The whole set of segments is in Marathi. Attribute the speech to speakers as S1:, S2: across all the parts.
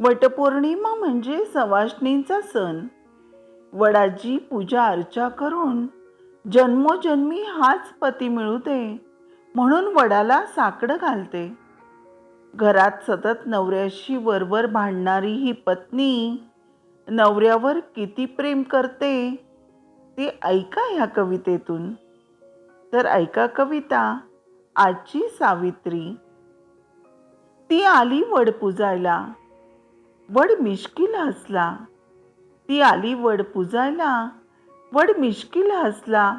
S1: वटपौर्णिमा म्हणजे सवाष्णींचा सण. वडाची पूजा अर्चा करून जन्मोजन्मी हाच पती मिळू दे म्हणून वडाला साकडं घालते. घरात सतत नवऱ्याशी वरवर भांडणारी ही पत्नी नवऱ्यावर किती प्रेम करते ते ऐका ह्या कवितेतून. तर ऐका कविता आजची सावित्री. ती आली वड पुजायला वड मिश्किल हसला. ती आली वड पुजायला. वड मिश्किल हसला.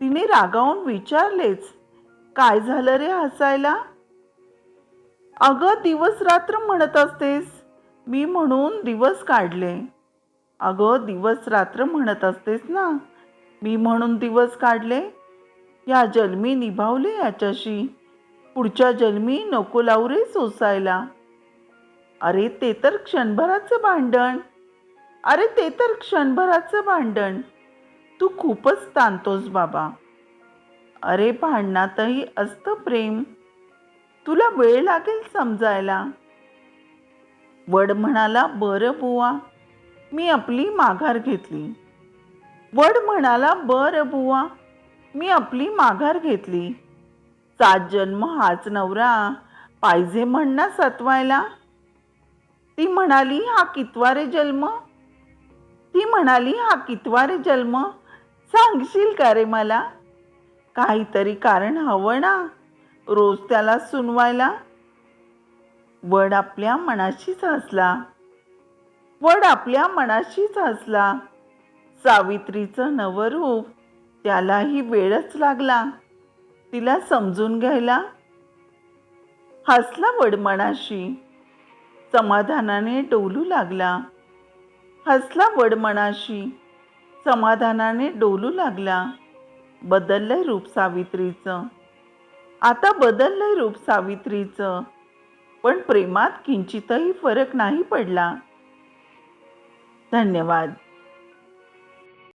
S1: तिने रागावून विचारलेच काय झालं रे हसायला? अगं दिवस रात्र म्हणत असतेस. मी म्हणून दिवस काढले. अगं दिवस रात्र म्हणत असतेस ना. मी म्हणून दिवस काढले? या जन्मी निभावले याच्याशी. पुढच्या जन्मी नको लावू रे सोसायला. अरे ते तर क्षणभराचं भांडण. अरे ते तर क्षणभराचं भांडण. तू खूपच ताणतोस बाबा. अरे भांडणातही असतं प्रेम. तुला वेळ लागेल समजायला. वड म्हणाला बरं बुवा मी आपली माघार घेतली. वड म्हणाला बरं बुवा मी आपली माघार घेतली. सात जन्म हाच नवरा पाहिजे म्हणणं सतवायला. ती म्हणाली हा कितवारे जन्म? ती म्हणाली हा कितवारे जन्म? सांगशील का रे मला? काहीतरी कारण हवं ना रोज त्याला सुनवायला. वड आपल्या मनाशीच हसला. वड आपल्या मनाशीच हसला. सावित्रीचं नवरूप त्यालाही वेळच लागला. तिला समजून घ्यायला. हसला वड मनाशी. समाधानाने डोलू लागला. हसला वडमणाशी समाधानाने डोलू लागला. बदललंय रूप सावित्रीचं. आता बदललंय रूप सावित्रीचं. पण प्रेमात किंचितही फरक नाही पडला. धन्यवाद.